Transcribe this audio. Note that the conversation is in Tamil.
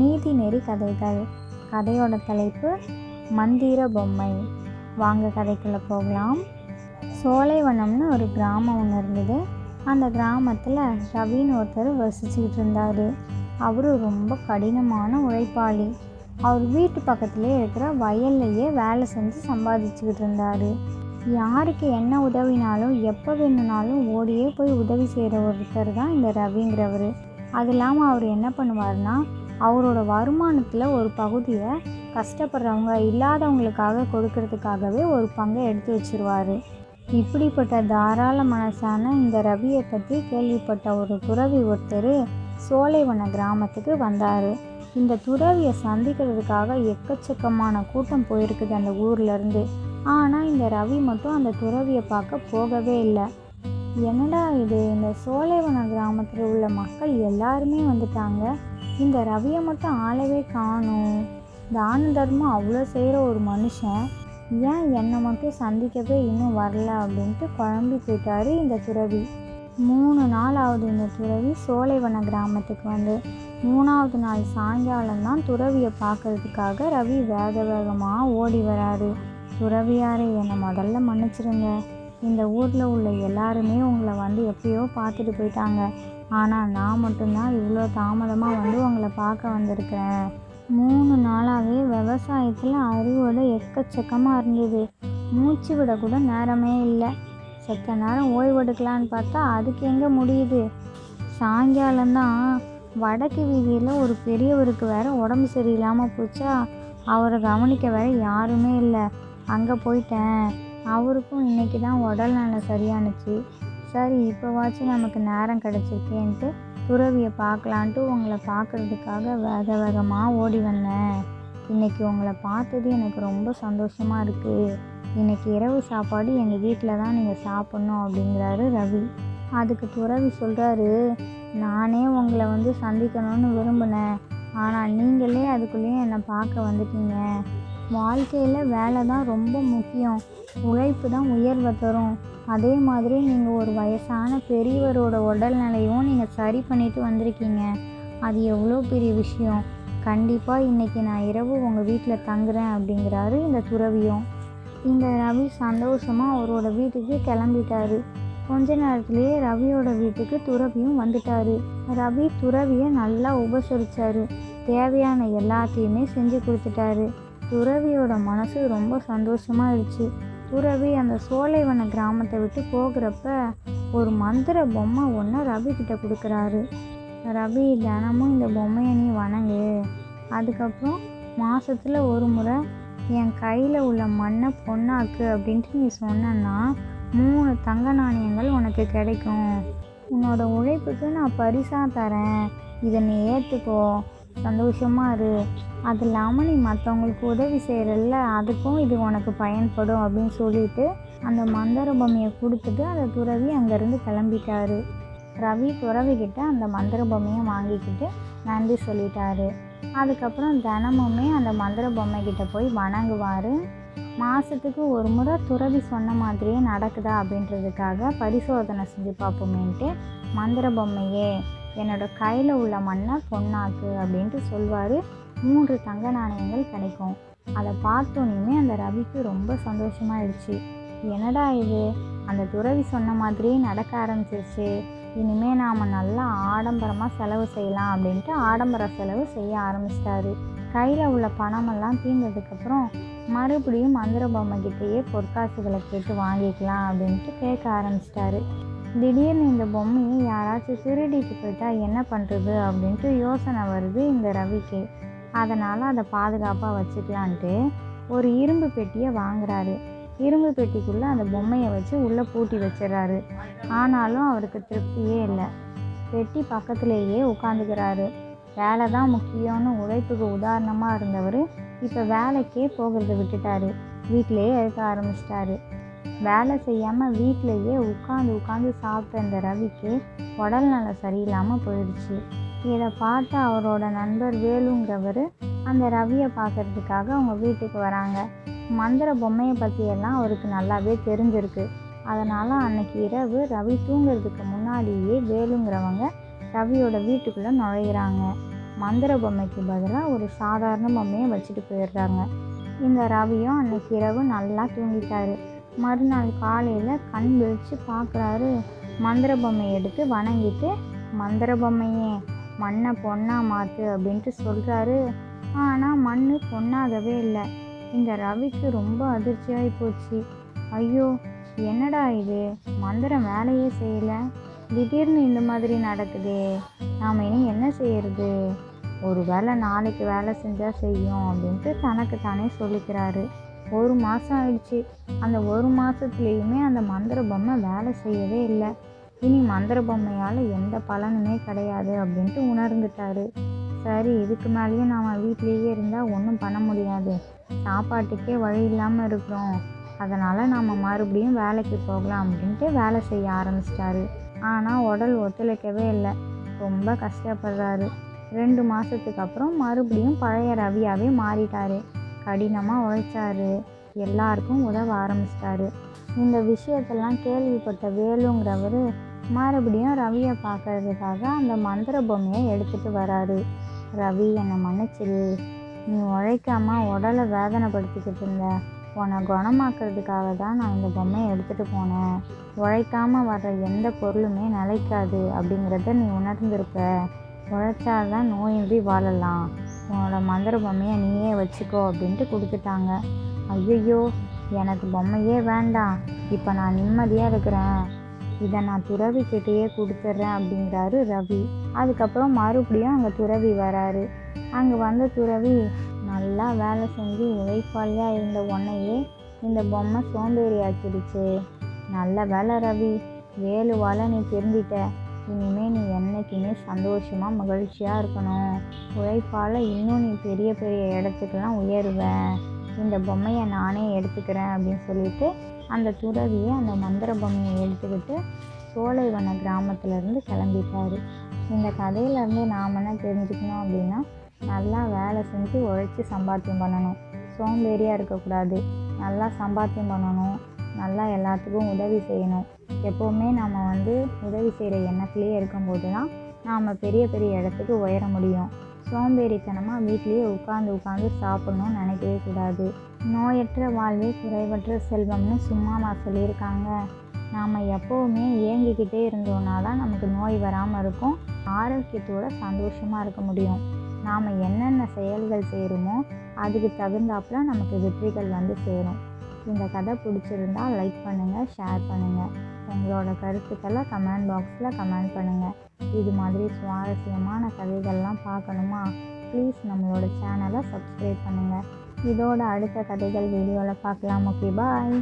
நீதிநெறி கதைகள். கதையோட தலைப்பு மந்திர பொம்மை. வாங்க கதைக்குள்ளே போகலாம். சோலைவனம்னு ஒரு கிராமம் ஒன்று இருந்தது. அந்த கிராமத்தில் ரவின்னு ஒருத்தர் வசிச்சுக்கிட்டு இருந்தார். அவர் ரொம்ப கடினமான உழைப்பாளி. அவர் வீட்டு பக்கத்துலேயே இருக்கிற வயல்லையே வேலை செஞ்சு சம்பாதிச்சுக்கிட்டு இருந்தார். யாருக்கு என்ன உதவினாலும் எப்போ வேணும்னாலும் ஓடியே போய் உதவி செய்கிற ஒருத்தர் தான் இந்த ரவிங்கிறவர். அது இல்லாமல் அவர் என்ன பண்ணுவார்னா அவரோட வருமானத்தில் ஒரு பகுதியை கஷ்டப்படுறவங்க இல்லாதவங்களுக்காக கொடுக்கறதுக்காகவே ஒரு பங்கை எடுத்து வச்சிருவார். இப்படிப்பட்ட தாராள மனசான இந்த ரவியை பற்றி கேள்விப்பட்ட ஒரு துறவி ஒருத்தர் சோலைவன கிராமத்துக்கு வந்தார். இந்த துறவியை சந்திக்கிறதுக்காக எக்கச்சக்கமான கூட்டம் போயிருக்குது அந்த ஊர்லேருந்து ஆனால் இந்த ரவி மட்டும் அந்த துறவியை பார்க்க போகவே இல்லை. என்னடா இது? இந்த சோலைவன கிராமத்தில் உள்ள மக்கள் எல்லாருமே வந்துட்டாங்க. இந்த ரவியை மட்டும் ஆளவே காணும். தான தர்மம் அவ்வளோ செய்கிற ஒரு மனுஷன். ஏன் என்னை மட்டும் சந்திக்கவே இன்னும் வரல அப்படின்ட்டு குழம்பி போயிட்டாரு இந்த துறவி. மூணு நாள் ஆகுது இந்த துறவி சோலைவன கிராமத்துக்கு வந்து. மூணாவது நாள் சாயங்காலம் தான் துறவியை பார்க்கறதுக்காக ரவி வேக வேகமாக ஓடி வராரு. துறவியாரே என்னை முதல்ல மன்னிச்சிருங்க. இந்த ஊரில் உள்ள எல்லாருமே உங்களை வந்து எப்பயோ பார்த்துட்டு போயிட்டாங்க. ஆனால் நான் மட்டும்தான் இவ்வளோ தாமதமாக வந்து உங்களை பார்க்க வந்திருக்கிறேன். மூணு நாளாகவே விவசாயத்தில் அறுவடை எக்கச்சக்கமாக இருந்தது. மூச்சு விட கூட நேரமே இல்லை. செத்த நேரம் ஓய்வெடுக்கலான்னு பார்த்தா அதுக்கு எங்கே முடியுது? சாயங்காலம்தான் வடக்கு வீதியில் ஒரு பெரியவருக்கு வேறு உடம்பு சரியில்லாமல் போச்சா? அவரை கவனிக்க வேற யாருமே இல்லை. அங்கே போயிட்டேன். அவருக்கும் இன்றைக்கி தான் உடல் நல்லா சரியானுச்சு. சரி இப்போவாச்சும் நமக்கு நேரம் கிடச்சிருக்கேன்ட்டு துறவியை பார்க்கலான்ட்டு உங்களை பார்க்குறதுக்காக வேக வேகமாக ஓடி வந்தேன். இன்னைக்கு உங்களை பார்த்தது எனக்கு ரொம்ப சந்தோஷமாக இருக்குது இன்றைக்கி இரவு சாப்பாடு எங்கள் வீட்டில் தான் நீங்கள் சாப்பிட்ணும் அப்படிங்கிறாரு ரவி. அதுக்கு துறவி சொல்கிறாரு நானே உங்களை வந்து சந்திக்கணும்னு விரும்பினேன். ஆனால் நீங்களே அதுக்குள்ளேயும் என்னை பார்க்க வந்துட்டீங்க. வாழ்க்கையில் வேலை தான் ரொம்ப முக்கியம். உழைப்பு தான் உயர்வை தரும். அதே மாதிரி நீங்கள் ஒரு வயசான பெரியவரோட உடல்நிலையும் நீங்கள் சரி பண்ணிட்டு வந்திருக்கீங்க. அது எவ்வளோ பெரிய விஷயம். கண்டிப்பாக இன்றைக்கி நான் இரவு உங்கள் வீட்டில் தங்குறேன் அப்படிங்கிறாரு இந்த துறவியும். இந்த ரவி சந்தோஷமாக அவரோட வீட்டுக்கு கிளம்பிட்டாரு. கொஞ்ச நேரத்துலேயே ரவியோட வீட்டுக்கு துறவியும் வந்துட்டாரு. ரவி துறவியை நல்லா உபசரித்தாரு தேவையான எல்லாத்தையுமே செஞ்சு கொடுத்துட்டாரு. துறவியோட மனசு ரொம்ப சந்தோஷமாயிடுச்சு துறவி அந்த சோலைவன கிராமத்தை விட்டு போகிறப்ப ஒரு மந்திர பொம்மை ஒன்று ரவி கிட்ட கொடுக்குறாரு. ரவி தினமும் இந்த பொம்மையை நீ வணங்கு. அதுக்கப்புறம் மாதத்தில் ஒரு முறை என் கையில் உள்ள மண்ணை பொண்ணாக்கு அப்படின்ட்டு நீ சொன்னன்னா மூணு தங்க நாணயங்கள் உனக்கு கிடைக்கும். உன்னோட உழைப்புக்கு நான் பரிசாக தரேன். இதை நீ ஏற்றுக்கோ சந்தோஷமாக இரு. அது இல்லாமல் நீ மற்றவங்களுக்கு உதவி செய்கிறல்ல அதுக்கும் இது உனக்கு பயன்படும் அப்படின்னு சொல்லிட்டு அந்த மந்திர பொம்மையை கொடுத்துட்டு அந்த துறவி அங்கேருந்து கிளம்பிட்டாரு. ரவி துறவிக்கிட்ட அந்த மந்திர பொம்மையை வாங்கிக்கிட்டு நன்றி சொல்லிட்டாரு. அதுக்கப்புறம் தினமுமே அந்த மந்திர பொம்மைக்கிட்ட போய் வணங்குவார். மாதத்துக்கு ஒரு முறை துறவி சொன்ன மாதிரியே நடக்குதா அப்படின்றதுக்காக பரிசோதனை செஞ்சு பார்ப்போமேன்ட்டு மந்திர பொம்மையே என்னோட கையில் உள்ள மண்ணை பொண்ணாக்கு அப்படின்ட்டு சொல்வார். மூன்று தங்க நாணயங்கள் கிடைக்கும். அதை பார்த்தோன்னே அந்த ரவிக்கு ரொம்ப சந்தோஷமாயிடுச்சு. என்னடா இது? அந்த துறவி சொன்ன மாதிரியே நடக்க ஆரம்பிச்சிருச்சு. இனிமேல் நாம் நல்லா ஆடம்பரமாக செலவு செய்யலாம் அப்படின்ட்டு ஆடம்பர செலவு செய்ய ஆரம்பிச்சிட்டாரு. கையில் உள்ள பணமெல்லாம் தீர்ந்ததுக்கப்புறம் மறுபடியும் மந்திர பொம்மை கிட்டேயே பொற்காசுகளை கேட்டு வாங்கிக்கலாம் அப்படின்ட்டு கேட்க ஆரம்பிச்சிட்டாரு. திடீர்னு இந்த பொம்மையை யாராச்சும் திருடிட்டு போயிட்டா என்ன பண்ணுறது அப்படின்ட்டு யோசனை வருது இந்த ரவிக்கு. அதனால் அதை பாதுகாப்பாக வச்சுக்கலான்ட்டு ஒரு இரும்பு பெட்டியை வாங்குறாரு. இரும்பு பெட்டிக்குள்ளே அந்த பொம்மையை வச்சு உள்ளே பூட்டி வச்சிடறாரு. ஆனாலும் அவருக்கு திருப்தியே இல்லை. பெட்டி பக்கத்துலேயே உட்காந்துக்கிறாரு. வேலை தான் முக்கியம்னு உழைப்புக்கு உதாரணமாக இருந்தவர் இப்போ வேலைக்கே போகிறத விட்டுட்டாரு. வீட்டிலேயே இருக்க ஆரம்பிச்சிட்டாரு. வேலை செய்யாமல் வீட்டிலையே உட்காந்து உட்காந்து சாப்பிட்ட இந்த ரவிக்கு உடல்நலம் சரியில்லாமல் போயிடுச்சு. இதை பார்த்து அவரோட நண்பர் வேலுங்கிறவர் அந்த ரவியை பார்க்கறதுக்காக அவங்க வீட்டுக்கு வராங்க. மந்திர பொம்மையை பற்றியெல்லாம் அவருக்கு நல்லாவே தெரிஞ்சிருக்கு. அதனால் அன்னைக்கு இரவு ரவி தூங்குறதுக்கு முன்னாடியே வேலுங்கிறவங்க ரவியோட வீட்டுக்குள்ளே நுழையிறாங்க. மந்திர பொம்மைக்கு பதிலாக ஒரு சாதாரண பொம்மையை வச்சுட்டு போயிடுறாங்க. இந்த ரவியும் அன்னைக்கு இரவு நல்லா தூங்கிட்டாரு. மறுநாள் காலையில் கண் விழித்து பார்க்குறாரு மந்திர பொம்மையை எடுத்து வணங்கிட்டு மந்திர பொம்மையே மண்ணை பொண்ணாக மாற்று அப்படின்ட்டு சொல்கிறாரு ஆனால் மண் பொண்ணாகவே இல்லை. இந்த ரவிக்கு ரொம்ப அதிர்ச்சியாகி போச்சு. ஐயோ என்னடா இது? மந்திரம் வேலையே செய்யலை. திடீர்னு இந்த மாதிரி நடக்குதே. நாம் இனி என்ன செய்யறது? ஒரு வேளை நாளைக்கு வேலை செஞ்சால் செய்யும் அப்படின்ட்டு தனக்கு தானே சொல்லிக்கிறாரு. ஒரு மாதம் ஆயிடுச்சு. அந்த ஒரு மாதத்துலேயுமே அந்த மந்திர பொம்மை வேலை செய்யவே இல்லை. இனி மந்திர பொம்மையால் எந்த பலனுமே கிடையாது அப்படின்ட்டு உணர்ந்துட்டாரு. சரி இதுக்கு மேலேயும் நாம் வீட்லேயே இருந்தால் ஒன்றும் பண்ண முடியாது. சாப்பாட்டுக்கே வழி இல்லாமல் இருக்கிறோம். அதனால் நாம் மறுபடியும் வேலைக்கு போகலாம் அப்படின்ட்டு வேலை செய்ய ஆரம்பிச்சிட்டாரு. ஆனால் உடல் ஒத்துழைக்கவே இல்லை. ரொம்ப கஷ்டப்படுறாரு. ரெண்டு மாதத்துக்கு அப்புறம் மறுபடியும் பழைய ரவியாகவே மாறிட்டாரு. கடினமாக உழைச்சாரு. எல்லாருக்கும் உதவ ஆரம்பிச்சிட்டாரு. இந்த விஷயத்தெல்லாம் கேள்விப்பட்ட வேலுங்கிறவர் மறுபடியும் ரவியை பார்க்கறதுக்காக அந்த மந்திர பொம்மையை எடுத்துகிட்டு வராரு. ரவி என்னை மன்னிச்சிரு. நீ உழைக்காமல் உடலை வேதனைப்படுத்திக்கிட்டு இருந்த. உன்னை குணமாக்குறதுக்காக தான் நான் இந்த பொம்மையை எடுத்துகிட்டு போனேன். உழைக்காமல் வர்ற எந்த பொருளுமே நிலைக்காது அப்படிங்கிறத நீ உணர்ந்திருப்ப. உழைச்சாதான் நோயின்றி வாழலாம். உன்னோட மந்திர பொம்மையை நீயே வச்சுக்கோ அப்படின்ட்டு கொடுத்துட்டாங்க. ஐயையோ எனக்கு பொம்மையே வேண்டாம். இப்போ நான் நிம்மதியாக இருக்கிறேன். இதை நான் துறவிக்கிட்டேயே கொடுத்துட்றேன் அப்படிங்கிறாரு ரவி. அதுக்கப்புறம் மறுபடியும் அங்கே துறவி வராரு. அங்கே வந்த துறவி நல்லா வேலை செஞ்சு உழைப்பாளியாக இருந்த உன்னையே இந்த பொம்மை சோம்பேறி ஆக்கிடுச்சு நல்ல வேலை ரவி. வேலுவால் நீ திருந்திட்ட. இனிமேல் நீ என்னைக்குமே சந்தோஷமாக மகிழ்ச்சியாக இருக்கணும். உழைப்பால் இன்னும் நீ பெரிய பெரிய இடத்துக்கெல்லாம் உயருவ. இந்த பொம்மையை நானே எடுத்துக்கிறேன் அப்படின்னு சொல்லிட்டு அந்த துறவியை அந்த மந்திர பொம்மையை எடுத்துக்கிட்டு சோலைவன கிராமத்துலேருந்து கிளம்பிட்டார். இந்த கதையிலேருந்து நாம் என்ன தெரிஞ்சுக்கணும் அப்படின்னா நல்லா வேலை செஞ்சு உழைச்சி சம்பாத்தியம் பண்ணணும். சோம்பேறியாக இருக்கக்கூடாது. நல்லா சம்பாத்தியம் பண்ணணும். நல்லா எல்லாத்துக்கும் உதவி செய்யணும். எப்போவுமே நம்ம வந்து உதவி செய்கிற எண்ணத்துலேயே இருக்கும்போது தான் நாம் பெரிய பெரிய இடத்துக்கு உயர முடியும். சோம்பேறித்தனமாக வீட்லேயே உட்காந்து உட்காந்து சாப்பிட்ணுன்னு நினைக்கவே கூடாது. நோயற்ற வாழ்வே குறைவற்ற செல்வம்னு சும்மாமா சொல்லியிருக்காங்க. நாம் எப்போவுமே ஏங்கிக்கிட்டே இருந்தோம்னா தான் நமக்கு நோய் வராமல் இருக்கும். ஆரோக்கியத்தோட சந்தோஷமாக இருக்க முடியும். நாம் என்னென்ன செயல்கள் செய்கிறோமோ அதுக்கு தகுந்தாப்புல நமக்கு வெற்றிகள் வந்து சேரும். இந்த கதை பிடிச்சிருந்தா லைக் பண்ணுங்கள் ஷேர் பண்ணுங்கள் உங்களோட கருத்துக்களை கமெண்ட் பாக்ஸில் கமெண்ட் பண்ணுங்கள் இது மாதிரி சுவாரஸ்யமான கதைகள்லாம் பார்க்கணுமா? ப்ளீஸ் நம்மளோட சேனலை சப்ஸ்கிரைப் பண்ணுங்கள் இதோட அடுத்த கதைகள் வீடியோவில் பார்க்கலாம். Okay bye